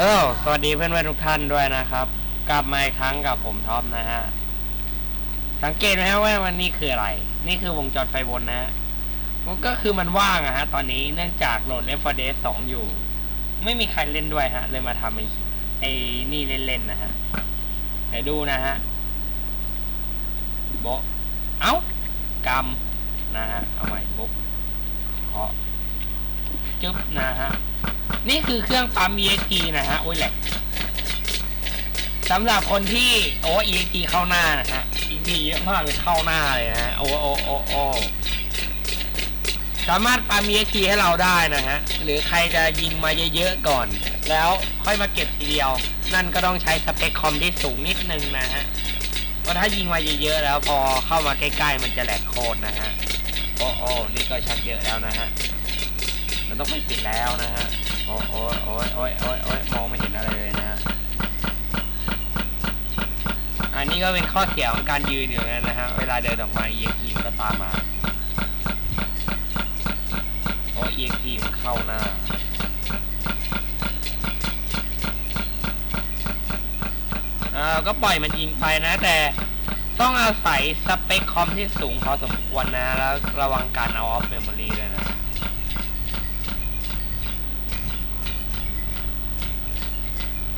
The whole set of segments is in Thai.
ฮัลโหลสวัสดีเพื่อนๆทุกท่านด้วยนะครับ กลับมาอีกครั้งกับผมท็อปนะฮะ สังเกตไหมฮะว่าวันนี้คืออะไร นี่คือวงจรไฟบนนะฮะมันก็คือมันว่างอะฮะ ตอนนี้เนื่องจากโหลด Left 4 Dead 2อยู่ ไม่มีใครเล่นด้วยฮะ เลยมาทำไอ้ไอ้นี่เล่นๆนะฮะเดี๋ยวดูนะฮะโบเอ้ากำนะฮะ เอาใหม่บุ๊บเคาะจึ๊บนะฮะ นี่คือเครื่องปั๊ม EXP นะฮะโอ้ยแหลกสำหรับคนที่โอ้ EXP เข้าหน้านะฮะ EXP เยอะมากเลยเข้าหน้าเลยนะฮะโอ้โอ้โอ้โอ้สามารถปั๊ม EXP ให้เราได้นะฮะ หรือใครจะยิงมาเยอะๆก่อน แล้วค่อยมาเก็บทีเดียว นั่นก็ต้องใช้สเปคคอมที่สูงนิดนึงนะฮะเพราะถ้ายิงมาเยอะๆแล้วพอเข้ามาใกล้ๆมันจะแหลกโคตรนะฮะโอ้โอ้นี่ก็ชักเยอะแล้วนะฮะมันต้องไม่ปิดแล้วนะฮะ โอ้โอ้โอ้ยโอ้ยโอ้ยโอ้ยมองไม่เห็นอะไรเลยนะฮะอันนี้ก็เป็นข้อเสียของการยืนอยู่นั่นนะฮะเวลาเดินออกมา EXP มันก็ตามมาโอ้ EXP มันเข้าหน้าอ่าก็ปล่อยมันยิงไปนะ แต่ต้องอาศัยสเปคคอมที่สูงพอสมควรนะ แล้วระวังการเอาออฟเมมโมรีด้วยนะ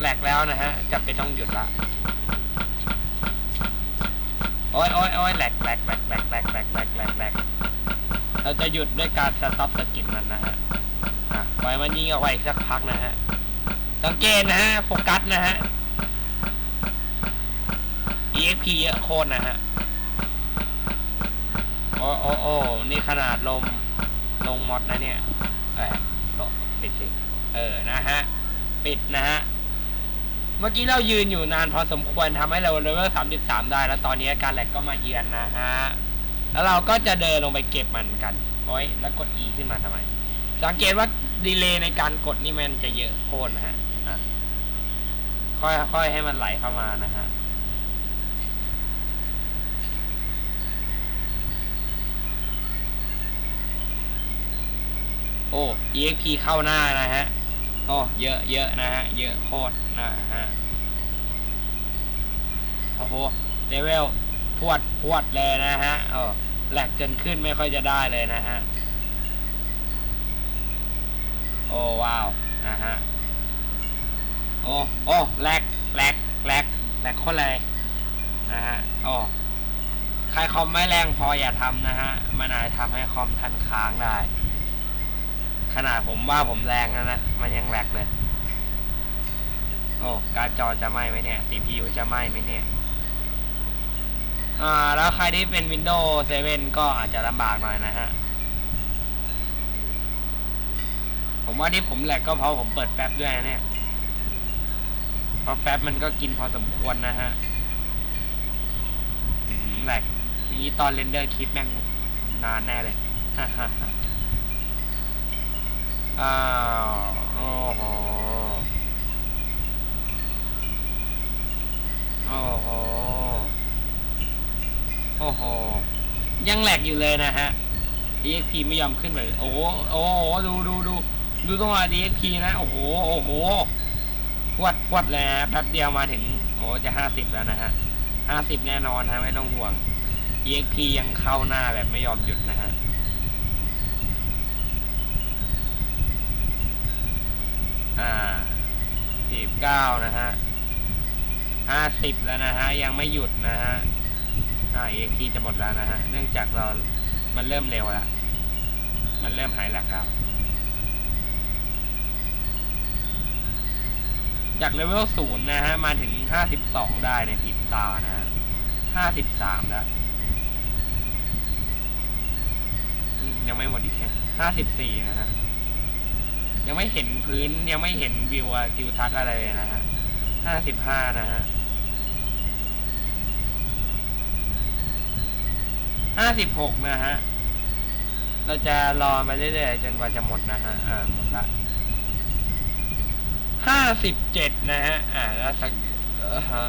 แหลกแล้วนะฮะจะเป็นต้องหยุดละโอ้ยโอ้ยโอ้ยแหลกแหลกแหลกแหลกแหลกแหลกแหลกแหลกแหลกเราจะหยุดด้วยการสต็อปสกินมันนะฮะอะปล่อยมันยิงเอาไว้อีกสักพักนะฮะสังเกตนะฮะโฟกัสนะฮะ EXP เยอะโคตรนะฮะโอ้โอ้โอ้นี่ขนาดลมลงมอดนะเนี่ยเออปิดสิ เออ นะฮะ ปิดนะฮะ เมื่อกี้เรายืนอยู่นานพอสมควรทำให้เราเลเวล33ได้ แล้วตอนนี้การแหลกก็มาเยือนนะฮะ แล้วเราก็จะเดินลงไปเก็บมันกันโอ้ยแล้วกด E ขึ้นมาทำไม สังเกตว่าดีเลย์ในการกดนี่มันจะเยอะโคตรนะฮะค่อยค่อยให้มันไหลเข้ามานะฮะโอ้ EXP เข้าหน้านะฮะ โอ้เยอะเยอะนะฮะ เยอะโคตรนะฮะ โอ้โหเลเวลพวดพวดเลยนะฮะเออแหลกจนขึ้นไม่ค่อยจะได้เลยนะฮะ โอ้ว้าวนะฮะ โอ้โอ้แหลกแหลกแหลกแหลกโคนเลยนะฮะโอ้ใครคอมไม่แรงพออย่าทำนะฮะ มันอาจจะทำให้คอมท่านค้างได้ ขนาดผมว่าผมแรงแล้วนะ มันยังแหลกเลย โอ้ การจอจะไหม้ไหมเนี่ย CPU จะไหม้ไหมเนี่ย อ่า แล้วใครที่เป็น Windows 7 ก็อาจจะลำบากหน่อยนะฮะ ผมว่าที่ผมแหลกก็เพราะผมเปิดแป๊บด้วยนะเนี่ยเพราะแป๊บมันก็กินพอสมควรนะฮะแหลกอย่างนี้ตอนเรนเดอร์คลิปแม่งนานแน่เลยฮ่าฮ่า อ้าวโอ้โหโอ้โหโอ้โหยังแหลกอยู่เลยนะฮะ DXP ไม่ยอมขึ้นเลยโอ้โหโอ้โหดูดูดูดูตรงอะ DXP นะโอ้โหโอ้โหพวดพวดเลยนะแป๊บเดียวมาถึงโอ้จะห้าสิบแล้วนะฮะห้าสิบแน่นอนฮะไม่ต้องห่วง EXP ยังเข้าหน้าแบบไม่ยอมหยุดนะฮะ อ่าสิบเก้านะฮะห้าสิบแล้วนะฮะ ยังไม่หยุดนะฮะ อ่าเอ็กทีจะหมดแล้วนะฮะ เนื่องจากเรา มันเริ่มเร็วแล้วมันเริ่มหายหลักแล้ว จากเลเวลศูนย์นะฮะ มาถึงห้าสิบสองได้ในพิบตานะฮะห้าสิบสามแล้ว ยังไม่หมดอีกแค่ห้าสิบสี่นะฮะ ยังไม่เห็นพื้นยังไม่เห็นวิวทิวทัศน์อะไรเลยนะฮะห้าสิบห้านะฮะห้าสิบหกนะฮะ เราจะรอไปเรื่อยๆจนกว่าจะหมดนะฮะ อ่า หมดละห้าสิบเจ็ดนะฮะ อ่า แล้วสักฮะ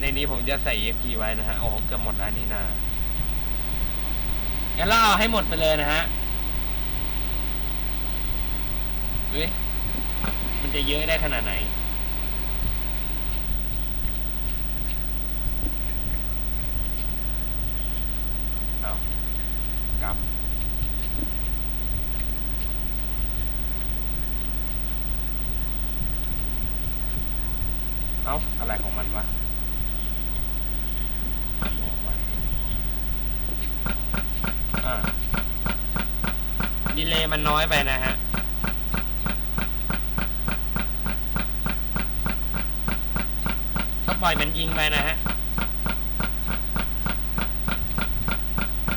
ในนี้ผมจะใส่ EFP ไว้นะฮะ โอ้เกือบหมดแล้วนี่นางั้นเราเอาให้หมดไปเลยนะฮะ ดูดิมันจะเยอะได้ขนาดไหน เอากลับเอาอะไรของมันวะดีเลยมันน้อยไปนะฮะ ล่อยมันยิงไปนะฮะ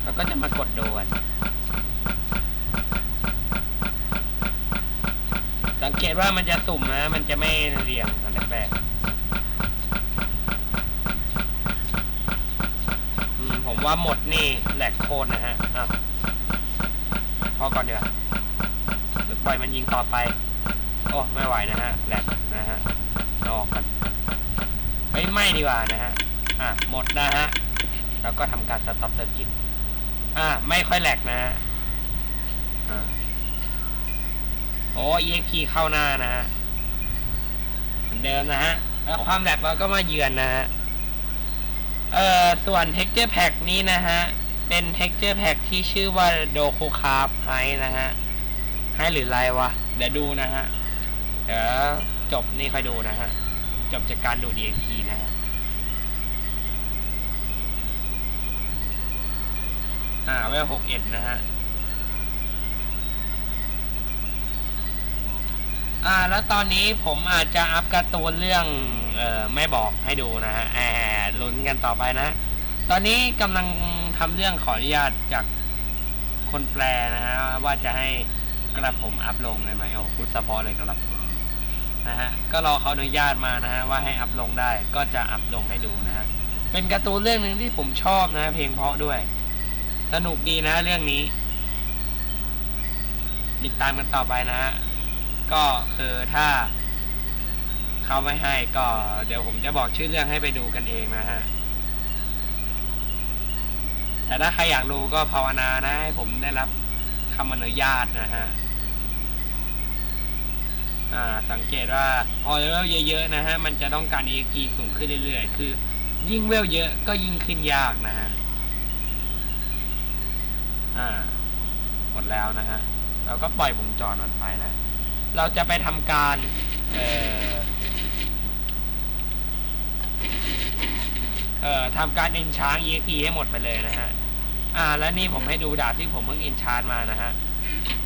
แล้วก็จะมากดโดนสังเกตว่ามันจะสุ่มนะ มันจะไม่เรียงอันแรกๆอืมผมว่าหมดนี่แหลกโคตรนะฮะอะพอก่อนเดี๋ยวหรือปล่อยมันยิงต่อไป โอ้ ไม่ไหวนะฮะ แหลกนะฮะเอาออกกัน เฮ้ยไม่ดีกว่านะฮะ อะหมดนะฮะ แล้วก็ทำการสต็อปเซอร์กิตอะไม่ค่อยแหลกนะฮะอ่าโอ้ EXP เข้าหน้านะฮะเหมือนเดิมนะฮะ แล้วความแหลกเราก็มาเยือนนะฮะ เอ่อ ส่วน texture pack นี้นะฮะ เป็น texture pack ที่ชื่อว่า Doku Craft ให้นะฮะ ให้หรือไรวะ เดี๋ยวดูนะฮะ เดี๋ยวจบนี่ค่อยดูนะฮะ จบจากการดู DXP นะฮะอ่าเวลหกเอ็ดนะฮะ อ่า แล้วตอนนี้ผมอาจจะอัพการ์ตูนเรื่อง เอ่อ ไม่บอกให้ดูนะฮะแอบลุ้นกันต่อไปนะ ตอนนี้กำลังทำเรื่องขออนุญาตจากคนแปลนะฮะ ว่าจะให้กระผมอัพลงเลยไหมโอ้พูดเฉพาะเลยกระผม นะฮะก็รอเขาอนุญาตมานะฮะว่าให้อัพลงได้ก็จะอัพลงให้ดูนะฮะเป็นการ์ตูนเรื่องหนึ่งที่ผมชอบนะเพลงเพราะด้วย สนุกดีนะเรื่องนี้ติดตามกันต่อไปนะฮะก็คือถ้าเขาไม่ให้ก็เดี๋ยวผมจะบอกชื่อเรื่องให้ไปดูกันเองนะฮะแต่ถ้าใครอยากดูก็ภาวนานะให้ผมได้รับคำอนุญาตนะฮะ สังเกตว่าพอเลเวลเยอะๆนะฮะมันจะต้องการ EXP สูงขึ้นเรื่อยๆ คือ ยิ่งเวลเยอะก็ยิ่งขึ้นยากนะฮะอ่าหมดแล้วนะฮะเราก็ปล่อยวงจรมันไปนะ เราจะไปทำการเอ่อเอ่อทำการเอนชาร์ EXP ให้หมดไปเลยนะฮะ อ่า แล้วนี่ผมให้ดูดาบที่ผมเพิ่งเอนชาร์มานะฮะ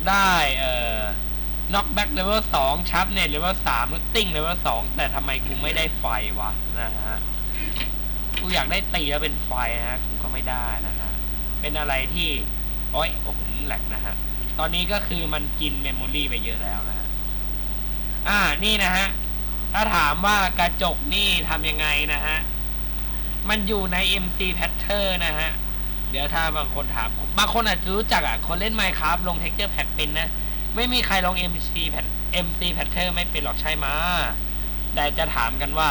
ได้เอ่อ knockback level 2 sharp net level 3 looting level 2แต่ทำไมกูไม่ได้ไฟวะนะฮะ กูอยากได้ตีแล้วเป็นไฟนะฮะ กูก็ไม่ได้นะฮะ เป็นอะไรที่โอ้ยโอ้โหแหลกนะฮะ ตอนนี้ก็คือมันกินเมมโมรี่ไปเยอะแล้วนะฮะ อ่า นี่นะฮะ ถ้าถามว่ากระจกนี่ทำยังไงนะฮะ มันอยู่ใน MC pattern นะฮะ เดี๋ยวถ้าบางคนถาม บางคนอาจจะรู้จักอะ คนเล่น Minecraft ลง texture pack เป็นนะ ไม่มีใครลง MC pat MC pattern ไม่เป็นหรอกใช่ไหมแต่จะถามกันว่า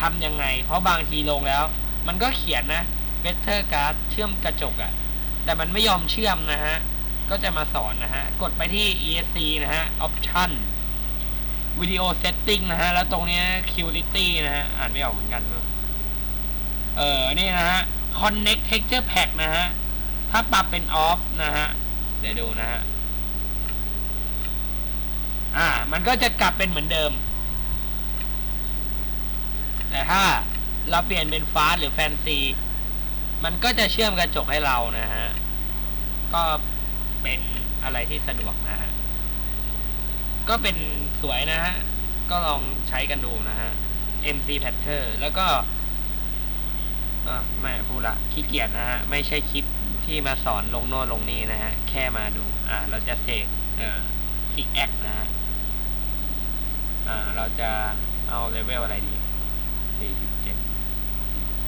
ทำยังไง เพราะบางทีลงแล้ว มันก็เขียนนะ vector card เชื่อมกระจกอะแต่มันไม่ยอมเชื่อมนะฮะ ก็จะมาสอนนะฮะ กดไปที่ ESC นะฮะ option video setting นะฮะ แล้วตรงนี้ย Qlity นะฮะ อ่านไม่ออกเหมือนกัน เออนี่นะฮะ connect texture pack นะฮะ ถ้าปรับเป็น off นะฮะ เดี๋ยวดูนะฮะ อ่า มันก็จะกลับเป็นเหมือนเดิม แต่ถ้าเราเปลี่ยนเป็นฟาสหรือแฟนซี มันก็จะเชื่อมกระจกให้เรานะฮะ ก็เป็นอะไรที่สะดวกนะฮะ ก็เป็นสวยนะฮะ ก็ลองใช้กันดูนะฮะ MC Pattern แล้วก็อ่าไม่พูดละขี้เกียจนะฮะ ไม่ใช่คลิปที่มาสอนลงโน่นลงนี่นะฮะ แค่มาดู อ่า เราจะเสกเอ่อคลิกแอคนะฮะ อ่าเราจะเอาเลเวลอะไรดีสี่เจ็ด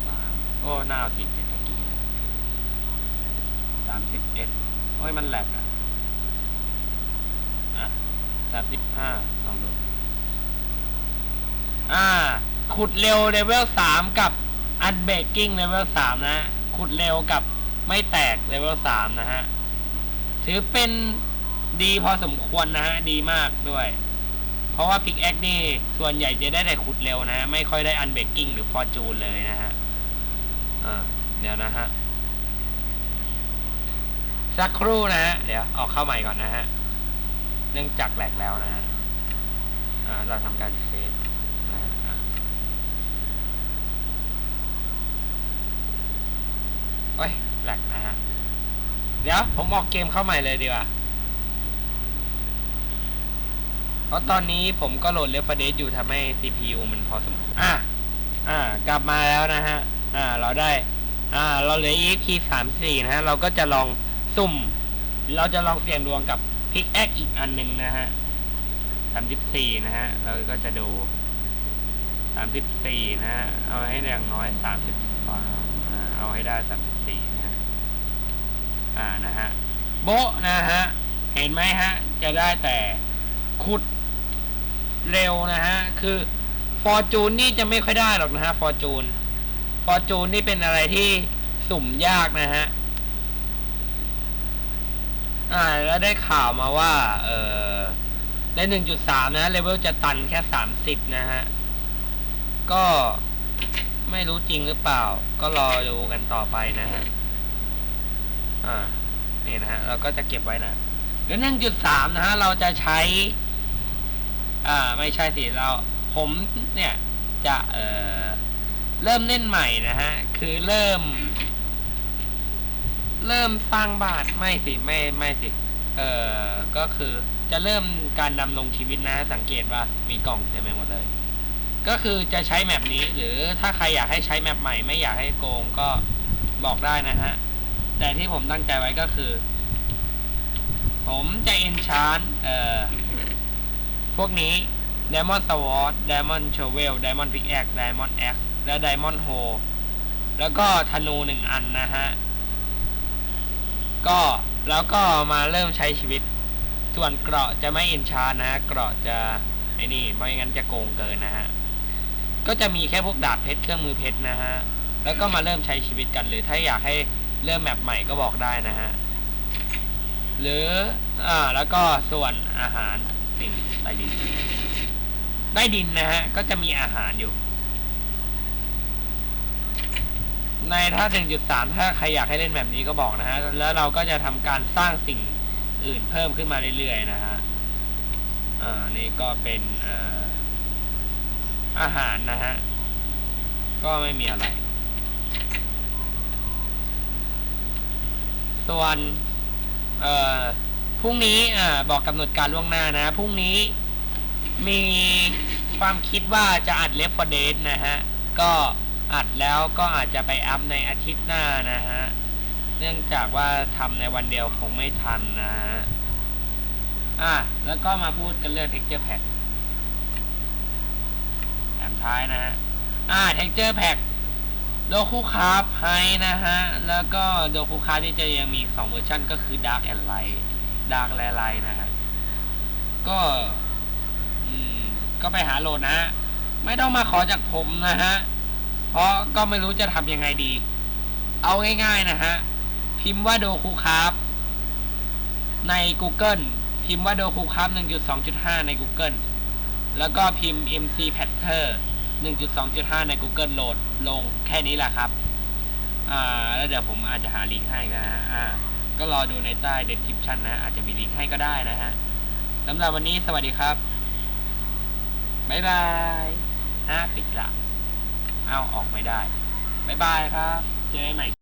สามโอ้หน่าเอาสี่เจ็ดตะกี้นะสามสิบเอ็ดโอ้ยมันแหลกอะ อะสามสิบห้าลองดู อ่า ขุดเร็วเลเวลสามกับอันเบกกิ้งเลเวลสามนะ ขุดเร็วกับไม่แตกเลเวลสามนะฮะ ถือเป็นดีพอสมควรนะฮะ ดีมากด้วย เพราะว่าพิกแอคนี่ส่วนใหญ่จะได้แต่ขุดเร็วนะ ไม่ค่อยได้อันเบกกิ้งหรือฟอร์จูนเลยนะฮะเดี๋ยวนะฮะ สักครู่นะฮะ เดี๋ยวออกเข้าใหม่ก่อนนะฮะ เนื่องจากแหลกแล้วนะฮะเราทำการเซฟนฮะโอ้ยแหลกนะฮะ เดี๋ยวผมออกเกมเข้าใหม่เลยดีกว่า เพราะตอนนี้ผมก็โหลดเลฟเดสอยู่ทำให้ CPU มันพอสมควรอะอ่ากลับมาแล้วนะฮะ อ่า เราได้ อ่า เราเหลือ EP สามสี่นะฮะ เราก็จะลองสุ่ม เราจะลองเสี่ยงดวงกับพิกแอคอีกอันหนึ่งนะฮะสามสิบสี่นะฮะ เราก็จะดูสามสิบสี่นะฮะ เอาให้อย่างน้อยสามสิบกว่านะเอาให้ได้สามสิบสี่นะฮะ อ่า นะฮะ โบะนะฮะ เห็นไหมฮะ จะได้แต่ขุด เร็วนะฮะ คือฟอร์จูนนี่จะไม่ค่อยได้หรอกนะฮะฟอร์จูนฟอร์จูนนี่เป็นอะไรที่สุ่มยากนะฮะ อ่า แล้วได้ข่าวมาว่า เออในหนึ่งจุดสามนะเลเวลจะตันแค่สามสิบนะฮะ ก็ไม่รู้จริงหรือเปล่า ก็รอดูกันต่อไปนะฮะ อ่า นี่นะฮะ เราก็จะเก็บไว้นะเดี๋ยวหนึ่งจุดสามนะฮะ เราจะใช้ อ่าไม่ใช่สิเราผมเนี่ยจะเอ่อเริ่มเล่นใหม่นะฮะ คือเริ่ม เริ่มสร้างบ้านไม่สิไม่ไม่สิ เอ่อก็คือจะเริ่มการดำรงชีวิตนะ สังเกตว่ามีกล่องเต็มไปหมดเลย ก็คือจะใช้แมปนี้ หรือถ้าใครอยากให้ใช้แมปใหม่ ไม่อยากให้โกงก็บอกได้นะฮะ แต่ที่ผมตั้งใจไว้ก็คือ ผมจะเอนชานเอ่อ พวกนี้ Diamond Sword Diamond Shovel Diamond Pickaxe Diamond Axe และ Diamond Hoe แล้วก็ธนูหนึ่งอันนะฮะ ก็แล้วก็มาเริ่มใช้ชีวิต ส่วนเกราะจะไม่เอนชานนะฮะเกราะจะไอ้นี่ไม่งั้นจะโกงเกินนะฮะ ก็จะมีแค่พวกดาบเพชรเครื่องมือเพชรนะฮะ แล้วก็มาเริ่มใช้ชีวิตกันหรือถ้าอยากให้เริ่มแมปใหม่ก็บอกได้นะฮะ หรืออ่าแล้วก็ส่วนอาหาร นี่ใต้ดินใต้ดินนะฮะ ก็จะมีอาหารอยู่ ในถ้า1.3 ถ้าใครอยากให้เล่นแบบนี้ก็บอกนะฮะ แล้วเราก็จะทำการสร้างสิ่งอื่นเพิ่มขึ้นมาเรื่อยๆนะฮะอ่านี่ก็เป็นอ่ออาหารนะฮะ ก็ไม่มีอะไร ส่วน เอ่อ พรุ่งนี้อ่าบอกกำหนดการล่วงหน้านะ พรุ่งนี้มีความคิดว่าจะอัดเลฟเดทนะฮะ ก็อัดแล้วก็อาจจะไปอัพในอาทิตย์หน้านะฮะ เนื่องจากว่าทำในวันเดียวคงไม่ทันนะฮะ อะ แล้วก็มาพูดกันเรื่อง texture pack แถมท้ายนะฮะ อ่า texture pack โดคูคาร์ไฮนะฮะ แล้วก็โดคูคาร์ที่จะยังมีสองเวอร์ชันก็คือ Dark and Light Dark และ Light นะฮะก็ก็ไปหาโหลดนะฮะไม่ต้องมาขอจากผมนะฮะ เพราะก็ไม่รู้จะทำยังไงดี เอาง่ายๆนะฮะ พิมพ์ว่าโดคูคาร์ฟใน Google พิมพ์ว่าโดคูคาร์ฟ1.2.5 ใน Google แล้วก็พิมพ์ MC Patter 1.2.5 ใน Google โหลดลงแค่นี้แหละครับ อ่า แล้วเดี๋ยวผมอาจจะหาลิงก์ให้นะฮะอ่า ก็รอดูในใต้ description นะ อาจจะมีลิงก์ให้ก็ได้นะฮะสำหรับวันนี้สวัสดีครับ บ๊ายบายฮะปิดละ เอาออกไม่ได้ บ๊ายบายครับ เจอกันใหม่